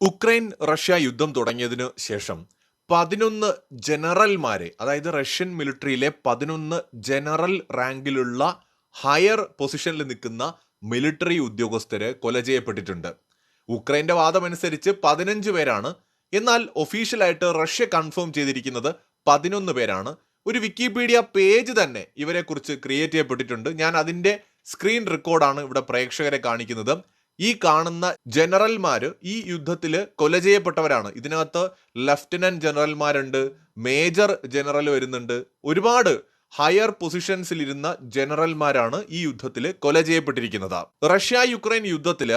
Ukraine Russia യുദ്ധം തുടങ്ങിയതിനു ശേഷം പതിനൊന്ന് ജനറൽമാരെ അതായത് റഷ്യൻ മിലിറ്ററിയിലെ പതിനൊന്ന് ജനറൽ റാങ്കിലുള്ള ഹയർ പൊസിഷനിൽ നിൽക്കുന്ന മിലിറ്ററി ഉദ്യോഗസ്ഥര് കൊല ചെയ്യപ്പെട്ടിട്ടുണ്ട്. ഉക്രൈന്റെ വാദമനുസരിച്ച് പതിനഞ്ച് പേരാണ്. എന്നാൽ ഒഫീഷ്യലായിട്ട് റഷ്യ കൺഫേം ചെയ്തിരിക്കുന്നത് പതിനൊന്ന് പേരാണ്. ഒരു വിക്കിപീഡിയ പേജ് തന്നെ ഇവരെക്കുറിച്ച് ക്രിയേറ്റ് ചെയ്യപ്പെട്ടിട്ടുണ്ട്. ഞാൻ അതിന്റെ സ്ക്രീൻ റെക്കോർഡാണ് ഇവിടെ പ്രേക്ഷകരെ കാണിക്കുന്നത്. ഈ കാണുന്ന ജനറൽമാര് ഈ യുദ്ധത്തിൽ കൊല ചെയ്യപ്പെട്ടവരാണ്. ഇതിനകത്ത് ലഫ്റ്റനന്റ് ജനറൽമാരുണ്ട് മേജർ ജനറൽ വരുന്നുണ്ട്. ഒരുപാട് ഹയർ പൊസിഷൻസിൽ ഇരുന്ന ജനറൽമാരാണ് ഈ യുദ്ധത്തിൽ കൊല ചെയ്യപ്പെട്ടിരിക്കുന്നത്. റഷ്യ യുക്രൈൻ യുദ്ധത്തിൽ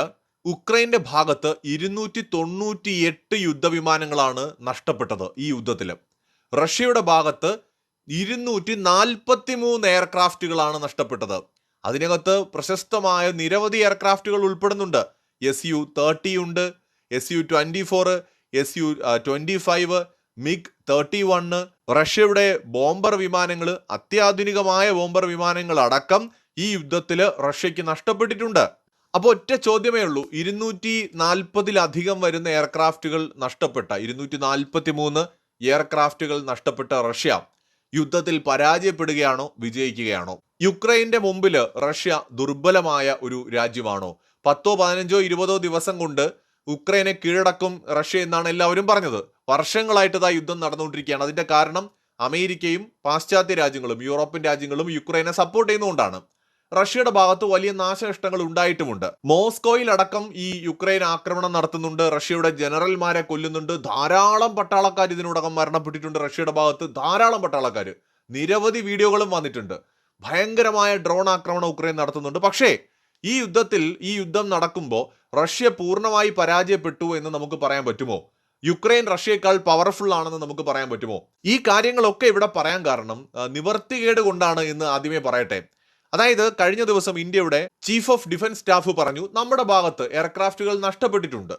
ഉക്രൈന്റെ ഭാഗത്ത് ഇരുന്നൂറ്റി തൊണ്ണൂറ്റി എട്ട് യുദ്ധവിമാനങ്ങളാണ് നഷ്ടപ്പെട്ടത് ഈ യുദ്ധത്തിൽ റഷ്യയുടെ ഭാഗത്ത് ഇരുന്നൂറ്റി നാൽപ്പത്തി മൂന്ന് എയർക്രാഫ്റ്റുകളാണ് നഷ്ടപ്പെട്ടത്. അതിനകത്ത് പ്രശസ്തമായ നിരവധി എയർക്രാഫ്റ്റുകൾ ഉൾപ്പെടുന്നുണ്ട്. എസ് യു തേർട്ടി ഉണ്ട് S U twenty four S U twenty five MiG thirty one റഷ്യയുടെ ബോംബർ വിമാനങ്ങൾ അത്യാധുനികമായ ബോംബർ വിമാനങ്ങൾ അടക്കം ഈ യുദ്ധത്തിൽ റഷ്യയ്ക്ക് നഷ്ടപ്പെട്ടിട്ടുണ്ട്. അപ്പോൾ ഒറ്റ ചോദ്യമേ ഉള്ളൂ. ഇരുന്നൂറ്റി നാൽപ്പതിലധികം വരുന്ന എയർക്രാഫ്റ്റുകൾ നഷ്ടപ്പെട്ട ഇരുന്നൂറ്റി നാൽപ്പത്തി മൂന്ന് എയർക്രാഫ്റ്റുകൾ നഷ്ടപ്പെട്ട റഷ്യ യുദ്ധത്തിൽ പരാജയപ്പെടുകയാണോ വിജയിക്കുകയാണോ? യുക്രൈന്റെ മുമ്പിൽ റഷ്യ ദുർബലമായ ഒരു രാജ്യമാണോ? പത്തോ പതിനഞ്ചോ ഇരുപതോ ദിവസം കൊണ്ട് ഉക്രൈനെ കീഴടക്കും റഷ്യ എന്നാണ് എല്ലാവരും പറഞ്ഞത്. വർഷങ്ങളായിട്ട് ആ യുദ്ധം നടന്നുകൊണ്ടിരിക്കുകയാണ്. അതിന്റെ കാരണം അമേരിക്കയും പാശ്ചാത്യ രാജ്യങ്ങളും യൂറോപ്യൻ രാജ്യങ്ങളും യുക്രൈനെ സപ്പോർട്ട് ചെയ്യുന്നതുകൊണ്ടാണ്. റഷ്യയുടെ ഭാഗത്ത് വലിയ നാശനഷ്ടങ്ങൾ ഉണ്ടായിട്ടുമുണ്ട്. മോസ്കോയിൽ അടക്കം ഈ യുക്രൈൻ ആക്രമണം നടത്തുന്നുണ്ട്. റഷ്യയുടെ ജനറൽമാരെ കൊല്ലുന്നുണ്ട്. ധാരാളം പട്ടാളക്കാർ ഇതിനോടകം മരണപ്പെട്ടിട്ടുണ്ട് റഷ്യയുടെ ഭാഗത്ത്. ധാരാളം പട്ടാളക്കാർ. നിരവധി വീഡിയോകളും വന്നിട്ടുണ്ട്. ഭയങ്കരമായ ഡ്രോൺ ആക്രമണം ഉക്രൈൻ നടത്തുന്നുണ്ട്. പക്ഷേ ഈ യുദ്ധത്തിൽ ഈ യുദ്ധം നടക്കുമ്പോൾ റഷ്യ പൂർണമായി പരാജയപ്പെട്ടു എന്ന് നമുക്ക് പറയാൻ പറ്റുമോ? യുക്രൈൻ റഷ്യയേക്കാൾ പവർഫുൾ ആണെന്ന് നമുക്ക് പറയാൻ പറ്റുമോ? ഈ കാര്യങ്ങളൊക്കെ ഇവിടെ പറയാൻ കാരണം നിവർത്തികേട് കൊണ്ടാണ് എന്ന് ആദ്യമേ പറയട്ടെ. അതായത് കഴിഞ്ഞ ദിവസം ഇന്ത്യയുടെ ചീഫ് ഓഫ് ഡിഫൻസ് സ്റ്റാഫ് പറഞ്ഞു നമ്മുടെ ഭാഗത്ത് എയർക്രാഫ്റ്റുകൾ നഷ്ടപ്പെട്ടിട്ടുണ്ട്.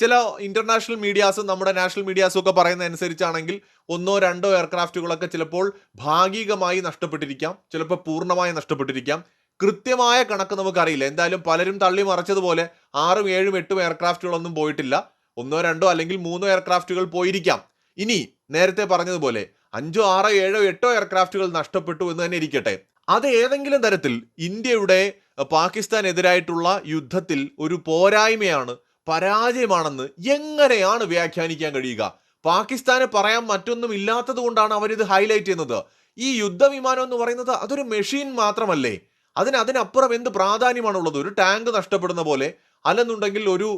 ചില ഇന്റർനാഷണൽ മീഡിയാസും നമ്മുടെ നാഷണൽ മീഡിയാസും ഒക്കെ പറയുന്ന അനുസരിച്ചാണെങ്കിൽ ഒന്നോ രണ്ടോ എയർക്രാഫ്റ്റുകളൊക്കെ ചിലപ്പോൾ ഭാഗികമായി നഷ്ടപ്പെട്ടിരിക്കാം ചിലപ്പോൾ പൂർണമായി നഷ്ടപ്പെട്ടിരിക്കാം. കൃത്യമായ കണക്ക് നമുക്കറിയില്ല. എന്തായാലും പലരും തള്ളി മറച്ചതുപോലെ ആറും ഏഴും എട്ടും എയർക്രാഫ്റ്റുകളൊന്നും പോയിട്ടില്ല. ഒന്നോ രണ്ടോ അല്ലെങ്കിൽ മൂന്നോ എയർക്രാഫ്റ്റുകൾ പോയിരിക്കാം. ഇനി നേരത്തെ പറഞ്ഞതുപോലെ അഞ്ചോ ആറോ ഏഴോ എട്ടോ എയർക്രാഫ്റ്റുകൾ നഷ്ടപ്പെട്ടു എന്ന് തന്നെ ഇരിക്കട്ടെ. അത് ഏതെങ്കിലും തരത്തിൽ ഇന്ത്യയുടെ പാകിസ്ഥാനെതിരായിട്ടുള്ള യുദ്ധത്തിൽ ഒരു പോരായ്മയാണ് പരാജയമാണെന്ന് എങ്ങനെയാണ് വ്യാഖ്യാനിക്കാൻ കഴിയുക? പാകിസ്ഥാന് പറയാൻ മറ്റൊന്നും ഇല്ലാത്തത് കൊണ്ടാണ് അവരിത് ഹൈലൈറ്റ് ചെയ്യുന്നത്. ഈ യുദ്ധവിമാനം എന്ന് പറയുന്നത് അതൊരു മെഷീൻ മാത്രമല്ലേ? അതിന് അതിനപ്പുറം എന്ത് പ്രാധാന്യമാണുള്ളത്? ഒരു ടാങ്ക് നഷ്ടപ്പെടുന്ന പോലെ അല്ലെന്നുണ്ടെങ്കിൽ ഒരു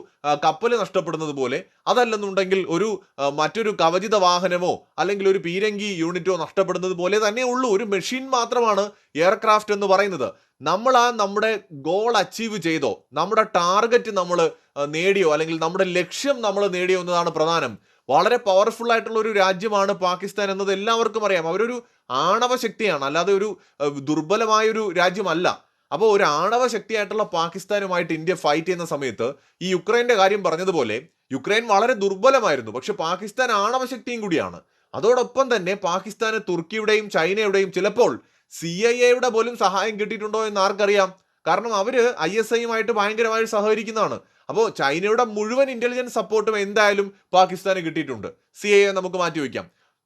കപ്പൽ നഷ്ടപ്പെടുന്നത് പോലെ അതല്ലെന്നുണ്ടെങ്കിൽ ഒരു മറ്റൊരു കവചിത വാഹനമോ അല്ലെങ്കിൽ ഒരു പീരങ്കി യൂണിറ്റോ നഷ്ടപ്പെടുന്നത് പോലെ തന്നെ ഉള്ളൂ. ഒരു മെഷീൻ മാത്രമാണ് എയർക്രാഫ്റ്റ് എന്ന് പറയുന്നത്. നമ്മൾ ആ നമ്മുടെ ഗോൾ അച്ചീവ് ചെയ്തോ നമ്മുടെ ടാർഗറ്റ് നമ്മൾ നേടിയോ അല്ലെങ്കിൽ നമ്മുടെ ലക്ഷ്യം നമ്മൾ നേടിയോ എന്നതാണ് പ്രധാനം. വളരെ പവർഫുൾ ആയിട്ടുള്ള ഒരു രാജ്യമാണ് പാകിസ്ഥാൻ എന്നത് എല്ലാവർക്കും അറിയാം. അവരൊരു ആണവ ശക്തിയാണ്. അല്ലാതെ ഒരു ദുർബലമായ ഒരു രാജ്യമല്ല. അപ്പോൾ ഒരു ആണവ ശക്തിയായിട്ടുള്ള പാകിസ്ഥാനുമായിട്ട് ഇന്ത്യ ഫൈറ്റ് ചെയ്യുന്ന സമയത്ത് ഈ യുക്രൈന്റെ കാര്യം പറഞ്ഞതുപോലെ യുക്രൈൻ വളരെ ദുർബലമായിരുന്നു. പക്ഷെ പാകിസ്ഥാൻ ആണവ ശക്തിയും കൂടിയാണ്. അതോടൊപ്പം തന്നെ പാകിസ്ഥാന് തുർക്കിയുടെയും ചൈനയുടെയും ചിലപ്പോൾ സി ഐ എയുടെ പോലും സഹായം കിട്ടിയിട്ടുണ്ടോ എന്ന് ആർക്കറിയാം. കാരണം അവർ ഐ എസ് ഐയുമായിട്ട് ഭയങ്കരമായി സഹകരിക്കുന്നതാണ്. അപ്പോൾ ചൈനയുടെ മുഴുവൻ ഇന്റലിജൻസ് സപ്പോർട്ടും എന്തായാലും പാകിസ്ഥാന് കിട്ടിയിട്ടുണ്ട്. സി ഐ എ നമുക്ക്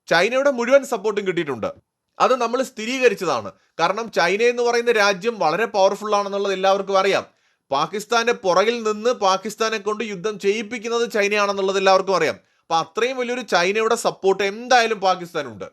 ചൈനയുടെ മുഴുവൻ സപ്പോർട്ടും കിട്ടിയിട്ടുണ്ട്. അത് നമ്മൾ സ്ഥിരീകരിച്ചതാണ്. കാരണം ചൈന എന്ന് പറയുന്ന രാജ്യം വളരെ പവർഫുൾ ആണെന്നുള്ളത് എല്ലാവർക്കും അറിയാം. പാകിസ്ഥാന്റെ പുറകിൽ നിന്ന് പാകിസ്ഥാനെ കൊണ്ട് യുദ്ധം ചെയ്യിപ്പിക്കുന്നത് ചൈനയാണെന്നുള്ളത് എല്ലാവർക്കും അറിയാം. അപ്പൊ അത്രയും വലിയൊരു ചൈനയുടെ സപ്പോർട്ട് എന്തായാലും പാകിസ്ഥാനുണ്ട്.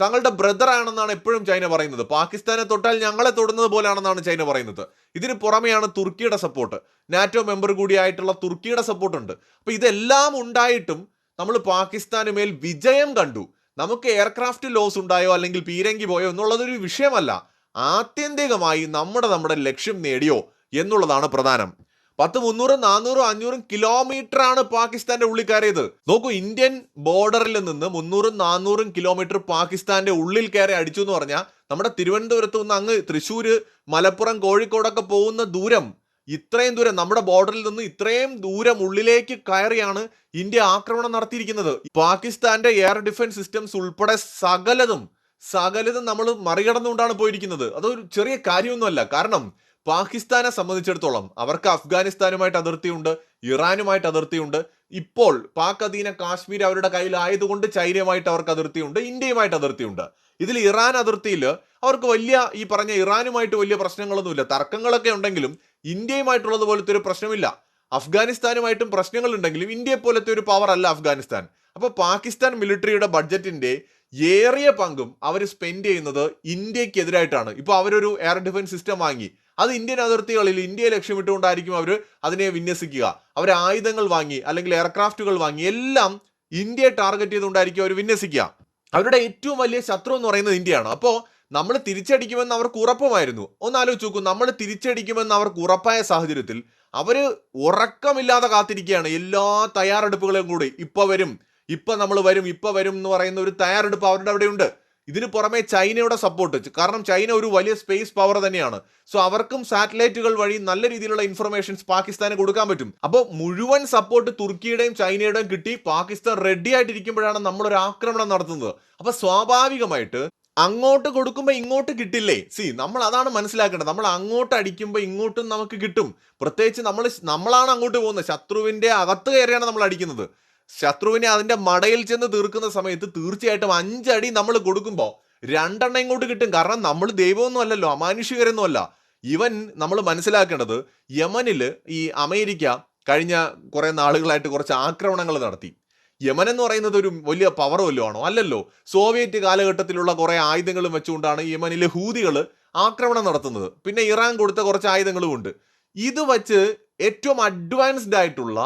തങ്ങളുടെ ബ്രദർ ആണെന്നാണ് എപ്പോഴും ചൈന പറയുന്നത്. പാകിസ്ഥാനെ തൊട്ടാൽ ഞങ്ങളെ തൊടുന്നത് പോലെയാണെന്നാണ് ചൈന പറയുന്നത്. ഇതിന് പുറമെയാണ് തുർക്കിയുടെ സപ്പോർട്ട് നാറ്റോ മെമ്പർ കൂടിയായിട്ടുള്ള തുർക്കിയുടെ സപ്പോർട്ട് ഉണ്ട്. അപ്പൊ ഇതെല്ലാം ഉണ്ടായിട്ടും നമ്മൾ പാകിസ്ഥാന് മേൽ വിജയം കണ്ടു. നമുക്ക് എയർക്രാഫ്റ്റ് ലോസ് ഉണ്ടായോ അല്ലെങ്കിൽ പീരങ്കി പോയോ എന്നുള്ളതൊരു വിഷയമല്ല. ആത്യന്തികമായി നമ്മുടെ നമ്മുടെ ലക്ഷ്യം നേടിയോ എന്നുള്ളതാണ് പ്രധാനം. പത്ത് മുന്നൂറും നാനൂറും അഞ്ഞൂറും കിലോമീറ്റർ ആണ് പാകിസ്ഥാന്റെ ഉള്ളിൽ കയറിയത് നോക്കൂ ഇന്ത്യൻ ബോർഡറിൽ നിന്ന് മുന്നൂറും നാനൂറും കിലോമീറ്റർ പാകിസ്ഥാന്റെ ഉള്ളിൽ കയറി അടിച്ചു എന്ന് പറഞ്ഞാൽ നമ്മുടെ തിരുവനന്തപുരത്ത് നിന്ന് അങ്ങ് തൃശ്ശൂർ മലപ്പുറം കോഴിക്കോടൊക്കെ പോകുന്ന ദൂരം ഇത്രയും ദൂരം നമ്മുടെ ബോർഡറിൽ നിന്ന് ഇത്രയും ദൂരം ഉള്ളിലേക്ക് കയറിയാണ് ഇന്ത്യ ആക്രമണം നടത്തിയിരിക്കുന്നത്. പാകിസ്ഥാന്റെ എയർ ഡിഫൻസ് സിസ്റ്റംസ് ഉൾപ്പെടെ സകലതും സകലതും നമ്മൾ മറികടന്നുകൊണ്ടാണ് പോയിരിക്കുന്നത്. അതൊരു ചെറിയ കാര്യമൊന്നുമല്ല. കാരണം പാകിസ്ഥാനെ സംബന്ധിച്ചിടത്തോളം അവർക്ക് അഫ്ഗാനിസ്ഥാനുമായിട്ട് അതിർത്തിയുണ്ട് ഇറാനുമായിട്ട് അതിർത്തിയുണ്ട്. ഇപ്പോൾ പാക് അധീന കാശ്മീർ അവരുടെ കയ്യിലായതുകൊണ്ട് ചൈനയുമായിട്ട് അവർക്ക് അതിർത്തിയുണ്ട് ഇന്ത്യയുമായിട്ട് അതിർത്തിയുണ്ട്. ഇതിൽ ഇറാൻ അതിർത്തിയിൽ അവർക്ക് വലിയ ഈ പറഞ്ഞ ഇറാനുമായിട്ട് വലിയ പ്രശ്നങ്ങളൊന്നുമില്ല. തർക്കങ്ങളൊക്കെ ഉണ്ടെങ്കിലും ഇന്ത്യയുമായിട്ടുള്ളത് പോലത്തെ ഒരു പ്രശ്നമില്ല. അഫ്ഗാനിസ്ഥാനുമായിട്ടും പ്രശ്നങ്ങളുണ്ടെങ്കിലും ഇന്ത്യയെ പോലത്തെ ഒരു പവർ അല്ല അഫ്ഗാനിസ്ഥാൻ. അപ്പോൾ പാകിസ്ഥാൻ മിലിറ്ററിയുടെ ബഡ്ജറ്റിന്റെ ഏറിയ പങ്കും അവർ സ്പെൻഡ് ചെയ്യുന്നത് ഇന്ത്യക്കെതിരായിട്ടാണ്. ഇപ്പോൾ അവരൊരു എയർ ഡിഫൻസ് സിസ്റ്റം വാങ്ങി. അത് ഇന്ത്യൻ അതിർത്തികളിൽ ഇന്ത്യയെ ലക്ഷ്യമിട്ടുകൊണ്ടായിരിക്കും അവർ അതിനെ വിന്യസിക്കുക. അവർ ആയുധങ്ങൾ വാങ്ങി അല്ലെങ്കിൽ എയർക്രാഫ്റ്റുകൾ വാങ്ങി എല്ലാം ഇന്ത്യയെ ടാർഗറ്റ് ചെയ്തുകൊണ്ടായിരിക്കും അവർ വിന്യസിക്കുക. അവരുടെ ഏറ്റവും വലിയ ശത്രു എന്ന് പറയുന്നത് ഇന്ത്യയാണ്. അപ്പോൾ നമ്മൾ തിരിച്ചടിക്കുമെന്ന് അവർക്ക് ഉറപ്പുമായിരുന്നു. ഒന്നാലോചിച്ച് നോക്കൂ നമ്മൾ തിരിച്ചടിക്കുമെന്ന് അവർക്ക് ഉറപ്പായ സാഹചര്യത്തിൽ അവർ ഉറക്കമില്ലാതെ കാത്തിരിക്കുകയാണ്. എല്ലാ തയ്യാറെടുപ്പുകളും കൂടി ഇപ്പം വരും ഇപ്പം നമ്മൾ വരും ഇപ്പം വരും എന്ന് പറയുന്ന ഒരു തയ്യാറെടുപ്പ് അവരുടെ അവിടെയുണ്ട്. ഇതിന് പുറമെ ചൈനയുടെ സപ്പോർട്ട് കാരണം ചൈന ഒരു വലിയ സ്പേസ് പവർ തന്നെയാണ്. സോ അവർക്കും സാറ്റലൈറ്റുകൾ വഴി നല്ല രീതിയിലുള്ള ഇൻഫർമേഷൻസ് പാകിസ്ഥാന് കൊടുക്കാൻ പറ്റും. അപ്പോൾ മുഴുവൻ സപ്പോർട്ട് തുർക്കിയുടെയും ചൈനയുടെയും കിട്ടി. പാകിസ്ഥാൻ റെഡി ആയിട്ടിരിക്കുമ്പോഴാണ് നമ്മളൊരു ആക്രമണം നടത്തുന്നത്. അപ്പോൾ സ്വാഭാവികമായിട്ട് അങ്ങോട്ട് കൊടുക്കുമ്പോൾ ഇങ്ങോട്ട് കിട്ടില്ലേ? സി നമ്മൾ അതാണ് മനസ്സിലാക്കേണ്ടത്. നമ്മൾ അങ്ങോട്ട് അടിക്കുമ്പോൾ ഇങ്ങോട്ടും നമുക്ക് കിട്ടും. പ്രത്യേകിച്ച് നമ്മൾ നമ്മളാണ് അങ്ങോട്ട് പോകുന്നത്. ശത്രുവിന്റെ അകത്ത് കയറിയാണ് നമ്മൾ അടിക്കുന്നത്. ശത്രുവിനെ അതിന്റെ മടയിൽ ചെന്ന് തീർക്കുന്ന സമയത്ത് തീർച്ചയായിട്ടും അഞ്ചടി നമ്മൾ കൊടുക്കുമ്പോൾ രണ്ടെണ്ണം ഇങ്ങോട്ട് കിട്ടും. കാരണം നമ്മൾ ദൈവമൊന്നും അല്ലല്ലോ അമാനുഷികരൊന്നും അല്ല ഇവൻ നമ്മൾ മനസ്സിലാക്കേണ്ടത് യമനിൽ ഈ അമേരിക്ക കഴിഞ്ഞ കുറേ നാളുകളായിട്ട് കുറച്ച് ആക്രമണങ്ങൾ നടത്തി. യമൻ എന്ന് പറയുന്നത് ഒരു വലിയ പവർ വല്ലതും ആണോ അല്ലല്ലോ. സോവിയറ്റ് കാലഘട്ടത്തിലുള്ള കുറെ ആയുധങ്ങളും വെച്ചുകൊണ്ടാണ് യമനിലെ ഹൂതികൾ ആക്രമണം നടത്തുന്നത്. പിന്നെ ഇറാൻ കൊടുത്ത കുറച്ച് ആയുധങ്ങളും ഉണ്ട്. ഇത് വച്ച് ഏറ്റവും അഡ്വാൻസ്ഡ് ആയിട്ടുള്ള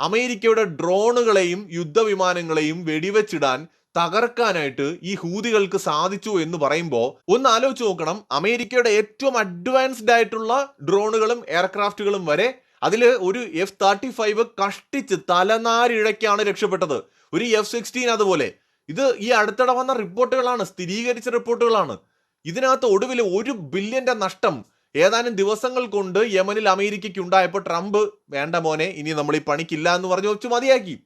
അമേരിക്കയുടെ ഡ്രോണുകളെയും യുദ്ധവിമാനങ്ങളെയും വെടിവെച്ചിടാൻ തകർക്കാനായിട്ട് ഈ ഹൂതികൾക്ക് സാധിച്ചു എന്ന് പറയുമ്പോൾ ഒന്ന് ആലോചിച്ച് നോക്കണം. അമേരിക്കയുടെ ഏറ്റവും അഡ്വാൻസ്ഡ് ആയിട്ടുള്ള ഡ്രോണുകളും എയർക്രാഫ്റ്റുകളും വരെ അതിൽ ഒരു എഫ് തേർട്ടി ഫൈവ് കഷ്ടിച്ച് തലനാരിഴയ്ക്കാണ് രക്ഷപ്പെട്ടത്. ഒരു എഫ് സിക്സ്റ്റീൻ അതുപോലെ. ഇത് ഈ അടുത്തിടെ വന്ന റിപ്പോർട്ടുകളാണ് സ്ഥിരീകരിച്ച റിപ്പോർട്ടുകളാണ്. ഇതിനകത്ത് ഒടുവിൽ ഒരു ബില്യന്റെ നഷ്ടം ഏതാനും ദിവസങ്ങൾ കൊണ്ട് യമനിൽ അമേരിക്കയ്ക്ക് ഉണ്ടായപ്പോൾ ട്രംപ് വേണ്ട മോനെ ഇനി നമ്മൾ ഈ പണിക്കില്ല എന്ന് പറഞ്ഞു വെച്ച് മതിയാക്കി.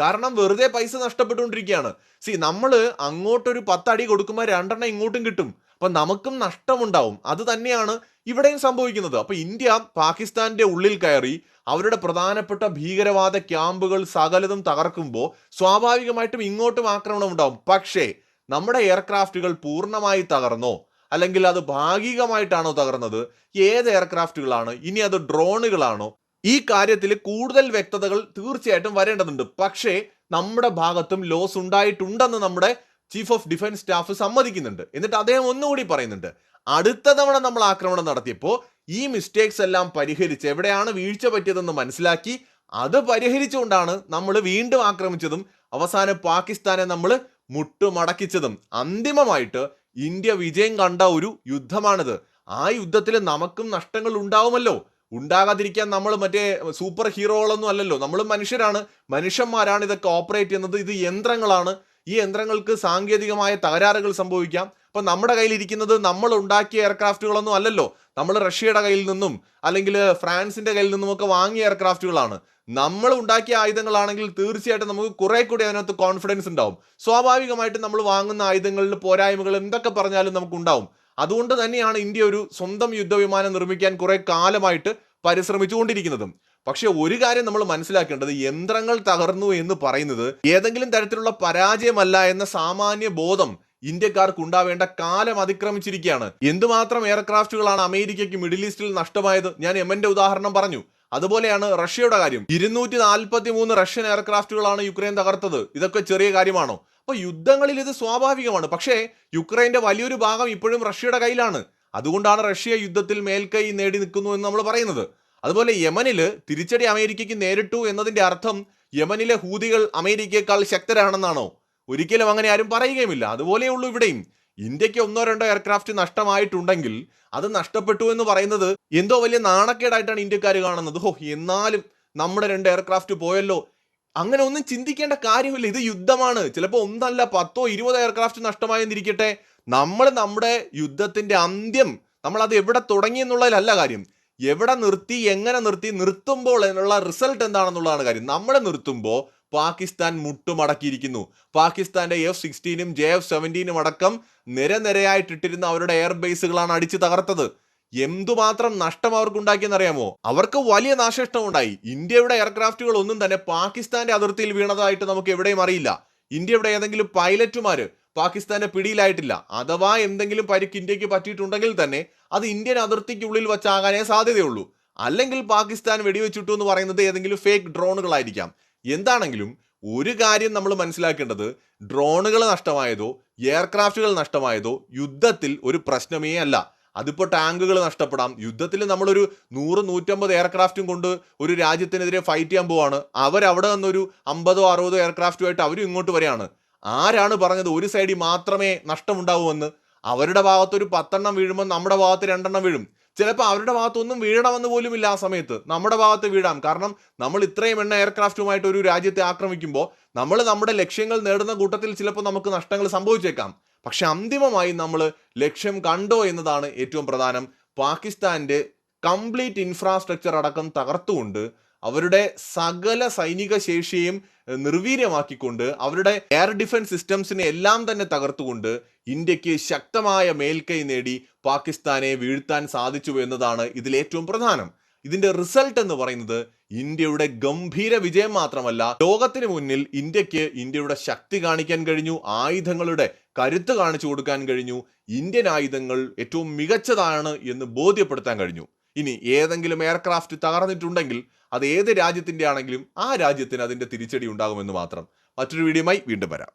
കാരണം വെറുതെ പൈസ നഷ്ടപ്പെട്ടുകൊണ്ടിരിക്കുകയാണ്. സി നമ്മൾ അങ്ങോട്ടൊരു പത്തടി കൊടുക്കുമ്പോൾ രണ്ടെണ്ണം ഇങ്ങോട്ടും കിട്ടും. അപ്പൊ നമുക്കും നഷ്ടമുണ്ടാവും. അത് തന്നെയാണ് ഇവിടെയും സംഭവിക്കുന്നത്. അപ്പൊ ഇന്ത്യ പാകിസ്ഥാന്റെ ഉള്ളിൽ കയറി അവരുടെ പ്രധാനപ്പെട്ട ഭീകരവാദ ക്യാമ്പുകൾ സകലതും തകർക്കുമ്പോൾ സ്വാഭാവികമായിട്ടും ഇങ്ങോട്ടും ആക്രമണം ഉണ്ടാവും. പക്ഷേ നമ്മുടെ എയർക്രാഫ്റ്റുകൾ പൂർണമായി തകർന്നോ അല്ലെങ്കിൽ അത് ഭാഗികമായിട്ടാണോ തകർന്നത് ഏത് എയർക്രാഫ്റ്റുകളാണ് ഇനി അത് ഡ്രോണുകളാണോ ഈ കാര്യത്തിൽ കൂടുതൽ വ്യക്തതകൾ തീർച്ചയായിട്ടും വരേണ്ടതുണ്ട്. പക്ഷേ നമ്മുടെ ഭാഗത്തും ലോസ് ഉണ്ടായിട്ടുണ്ടെന്ന് നമ്മുടെ ചീഫ് ഓഫ് ഡിഫൻസ് സ്റ്റാഫ് സമ്മതിക്കുന്നുണ്ട്. എന്നിട്ട് അദ്ദേഹം ഒന്നുകൂടി പറയുന്നുണ്ട്. അടുത്ത തവണ നമ്മൾ ആക്രമണം നടത്തിയപ്പോൾ ഈ മിസ്റ്റേക്സ് എല്ലാം പരിഹരിച്ച് എവിടെയാണ് വീഴ്ച പറ്റിയതെന്ന് മനസ്സിലാക്കി അത് പരിഹരിച്ചുകൊണ്ടാണ് നമ്മൾ വീണ്ടും ആക്രമിച്ചതും അവസാനം പാകിസ്ഥാനെ നമ്മൾ മുട്ടുമടക്കിച്ചതും. അന്തിമമായിട്ട് ഇന്ത്യ വിജയം കണ്ട ഒരു യുദ്ധമാണിത്. ആ യുദ്ധത്തിൽ നമുക്കും നഷ്ടങ്ങൾ ഉണ്ടാവുമല്ലോ. ഉണ്ടാകാതിരിക്കാൻ നമ്മൾ മറ്റേ സൂപ്പർ ഹീറോകളൊന്നും അല്ലല്ലോ. നമ്മൾ മനുഷ്യരാണ്. മനുഷ്യന്മാരാണ് ഇതൊക്കെ ഓപ്പറേറ്റ് ചെയ്യുന്നത്. ഇത് യന്ത്രങ്ങളാണ്. ഈ യന്ത്രങ്ങൾക്ക് സാങ്കേതികമായ തകരാറുകൾ സംഭവിക്കാം. ഇപ്പം നമ്മുടെ കയ്യിലിരിക്കുന്നത് നമ്മൾ ഉണ്ടാക്കിയ എയർക്രാഫ്റ്റുകളൊന്നും അല്ലല്ലോ. നമ്മൾ റഷ്യയുടെ കയ്യിൽ നിന്നും അല്ലെങ്കിൽ ഫ്രാൻസിന്റെ കയ്യിൽ നിന്നും ഒക്കെ വാങ്ങിയ എയർക്രാഫ്റ്റുകളാണ്. നമ്മൾ ഉണ്ടാക്കിയ ആയുധങ്ങളാണെങ്കിൽ തീർച്ചയായിട്ടും നമുക്ക് കുറെ കൂടി അതിനകത്ത് കോൺഫിഡൻസ് ഉണ്ടാവും. സ്വാഭാവികമായിട്ടും നമ്മൾ വാങ്ങുന്ന ആയുധങ്ങളിൽ പോരായ്മകൾ എന്തൊക്കെ പറഞ്ഞാലും നമുക്ക് ഉണ്ടാവും. അതുകൊണ്ട് തന്നെയാണ് ഇന്ത്യ ഒരു സ്വന്തം യുദ്ധവിമാനം നിർമ്മിക്കാൻ കുറെ കാലമായിട്ട് പരിശ്രമിച്ചുകൊണ്ടിരിക്കുന്നതും. പക്ഷെ ഒരു കാര്യം നമ്മൾ മനസ്സിലാക്കേണ്ടത് യന്ത്രങ്ങൾ തകർന്നു എന്ന് പറയുന്നത് ഏതെങ്കിലും തരത്തിലുള്ള പരാജയമല്ല എന്ന സാമാന്യ ബോധം ഇന്ത്യക്കാർക്ക് ഉണ്ടാവേണ്ട കാലം അതിക്രമിച്ചിരിക്കുകയാണ്. എന്തുമാത്രം എയർക്രാഫ്റ്റുകളാണ് അമേരിക്കയ്ക്ക് മിഡിൽ ഈസ്റ്റിൽ നഷ്ടമായത്? ഞാൻ യമന്റെ ഉദാഹരണം പറഞ്ഞു. അതുപോലെയാണ് റഷ്യയുടെ കാര്യം. ഇരുന്നൂറ്റി നാൽപ്പത്തി മൂന്ന് റഷ്യൻ എയർക്രാഫ്റ്റുകളാണ് യുക്രൈൻ തകർത്തത്. ഇതൊക്കെ ചെറിയ കാര്യമാണോ? അപ്പൊ യുദ്ധങ്ങളിൽ ഇത് സ്വാഭാവികമാണ്. പക്ഷേ യുക്രൈന്റെ വലിയൊരു ഭാഗം ഇപ്പോഴും റഷ്യയുടെ കയ്യിലാണ്. അതുകൊണ്ടാണ് റഷ്യ യുദ്ധത്തിൽ മേൽക്കൈ നേടി നിൽക്കുന്നു എന്ന് നമ്മൾ പറയുന്നത്. അതുപോലെ യമനിൽ തിരിച്ചടി അമേരിക്കയ്ക്ക് നേരിട്ടു എന്നതിന്റെ അർത്ഥം യമനിലെ ഹൂതികൾ അമേരിക്കയെക്കാൾ ശക്തരാണെന്നാണോ? ഒരിക്കലും അങ്ങനെ ആരും പറയുകയുമില്ല. അതുപോലെയുള്ളൂ ഇവിടെയും. ഇന്ത്യയ്ക്ക് ഒന്നോ രണ്ടോ എയർക്രാഫ്റ്റ് നഷ്ടമായിട്ടുണ്ടെങ്കിൽ അത് നഷ്ടപ്പെട്ടു എന്ന് പറയുന്നത് എന്തോ വലിയ നാണക്കേടായിട്ടാണ് ഇന്ത്യക്കാർ കാണുന്നത്. ഹോ എന്നാലും നമ്മുടെ രണ്ട് എയർക്രാഫ്റ്റ് പോയല്ലോ. അങ്ങനെ ഒന്നും ചിന്തിക്കേണ്ട കാര്യമില്ല. ഇത് യുദ്ധമാണ്. ചിലപ്പോൾ ഒന്നല്ല പത്തോ ഇരുപതോ എയർക്രാഫ്റ്റ് നഷ്ടമായെന്നിരിക്കട്ടെ. നമ്മൾ നമ്മുടെ യുദ്ധത്തിന്റെ അന്ത്യം നമ്മൾ അത് എവിടെ തുടങ്ങി എന്നുള്ളതിലല്ല കാര്യം. എവിടെ നിർത്തി എങ്ങനെ നിർത്തി നിർത്തുമ്പോൾ എന്നുള്ള റിസൾട്ട് എന്താണെന്നുള്ളതാണ് കാര്യം. നമ്മളെ നിർത്തുമ്പോൾ പാകിസ്ഥാൻ മുട്ടുമടക്കിയിരിക്കുന്നു. പാകിസ്ഥാന്റെ എഫ് സിക്സ്റ്റീനും ജെ എഫ് സെവന്റീനും അടക്കം നിരനിരയായിട്ടിട്ടിരുന്ന അവരുടെ എയർ ബേസുകളാണ് അടിച്ചു തകർത്തത്. എന്തുമാത്രം നഷ്ടം അവർക്ക് ഉണ്ടാക്കിയെന്നറിയാമോ അവർക്ക് വലിയ നാശനഷ്ടം ഉണ്ടായി ഇന്ത്യയുടെ എയർക്രാഫ്റ്റുകൾ ഒന്നും തന്നെ പാകിസ്ഥാന്റെ അതിർത്തിയിൽ വീണതായിട്ട് നമുക്ക് എവിടെയും അറിയില്ല. ഇന്ത്യയുടെ ഏതെങ്കിലും പൈലറ്റുമാര് പാകിസ്ഥാന്റെ പിടിയിലായിട്ടില്ല. അഥവാ എന്തെങ്കിലും പരിക്ക് ഇന്ത്യയ്ക്ക് പറ്റിയിട്ടുണ്ടെങ്കിൽ തന്നെ അത് ഇന്ത്യൻ അതിർത്തിക്കുള്ളിൽ വച്ചാകാനേ സാധ്യതയുള്ളൂ. അല്ലെങ്കിൽ പാകിസ്ഥാൻ വെടിവെച്ചിട്ടു എന്ന് പറയുന്നത് ഏതെങ്കിലും ഫേക്ക് ഡ്രോണുകളായിരിക്കാം. എന്താണെങ്കിലും ഒരു കാര്യം നമ്മൾ മനസ്സിലാക്കേണ്ടത് ഡ്രോണുകൾ നഷ്ടമായതോ എയർക്രാഫ്റ്റുകൾ നഷ്ടമായതോ യുദ്ധത്തിൽ ഒരു പ്രശ്നമേ അല്ല. അതിപ്പോൾ ടാങ്കുകൾ നഷ്ടപ്പെടാം. യുദ്ധത്തിൽ നമ്മളൊരു നൂറ് നൂറ്റമ്പത് എയർക്രാഫ്റ്റും കൊണ്ട് ഒരു രാജ്യത്തിനെതിരെ ഫൈറ്റ് ചെയ്യാൻ പോവാണ്. അവരവിടെ നിന്നൊരു അമ്പതോ അറുപതോ എയർക്രാഫ്റ്റുമായിട്ട് അവരും ഇങ്ങോട്ട് വരികയാണ് ആരാണ് പറഞ്ഞത് ഒരു സൈഡിൽ മാത്രമേ നഷ്ടമുണ്ടാവൂവെന്ന് അവരുടെ ഭാഗത്ത് ഒരു പത്തെണ്ണം വീഴുമ്പോൾ നമ്മുടെ ഭാഗത്ത് രണ്ടെണ്ണം വീഴും. ചിലപ്പോൾ അവരുടെ ഭാഗത്തൊന്നും വീഴണമെന്ന് പോലും ഇല്ല ആ സമയത്ത്. നമ്മുടെ ഭാഗത്ത് വീഴാം. കാരണം നമ്മൾ ഇത്രയും എണ്ണ എയർക്രാഫ്റ്റുമായിട്ട് ഒരു രാജ്യത്തെ ആക്രമിക്കുമ്പോൾ നമ്മൾ നമ്മുടെ ലക്ഷ്യങ്ങൾ നേടുന്ന കൂട്ടത്തിൽ ചിലപ്പോൾ നമുക്ക് നഷ്ടങ്ങൾ സംഭവിച്ചേക്കാം. പക്ഷെ അന്തിമമായി നമ്മൾ ലക്ഷ്യം കണ്ടോ എന്നതാണ് ഏറ്റവും പ്രധാനം. പാകിസ്ഥാന്റെ കംപ്ലീറ്റ് ഇൻഫ്രാസ്ട്രക്ചർ അടക്കം തകർത്തുകൊണ്ട് അവരുടെ സകല സൈനിക ശേഷിയും നിർവീര്യമാക്കിക്കൊണ്ട് അവരുടെ എയർ ഡിഫൻസ് സിസ്റ്റംസിനെ എല്ലാം തന്നെ തകർത്തുകൊണ്ട് ഇന്ത്യയ്ക്ക് ശക്തമായ മേൽക്കൈ നേടി പാകിസ്ഥാനെ വീഴ്ത്താൻ സാധിച്ചു എന്നതാണ് ഇതിൽ ഏറ്റവും പ്രധാനം. ഇതിന്റെ റിസൾട്ട് എന്ന് പറയുന്നത് ഇന്ത്യയുടെ ഗംഭീര വിജയം മാത്രമല്ല ലോകത്തിന് മുന്നിൽ ഇന്ത്യയ്ക്ക് ഇന്ത്യയുടെ ശക്തി കാണിക്കാൻ കഴിഞ്ഞു ആയുധങ്ങളുടെ കരുത്ത് കാണിച്ചു കൊടുക്കാൻ കഴിഞ്ഞു ഇന്ത്യൻ ആയുധങ്ങൾ ഏറ്റവും മികച്ചതാണ് എന്ന് ബോധ്യപ്പെടുത്താൻ കഴിഞ്ഞു. ഇനി ഏതെങ്കിലും എയർക്രാഫ്റ്റ് തകർന്നിട്ടുണ്ടെങ്കിൽ അത് ഏത് രാജ്യത്തിന്റെ ആണെങ്കിലും ആ രാജ്യത്തിന് അതിന്റെ തിരിച്ചടി ഉണ്ടാകുമെന്ന് മാത്രം. മറ്റൊരു വീഡിയോയുമായി വീണ്ടും വരാം.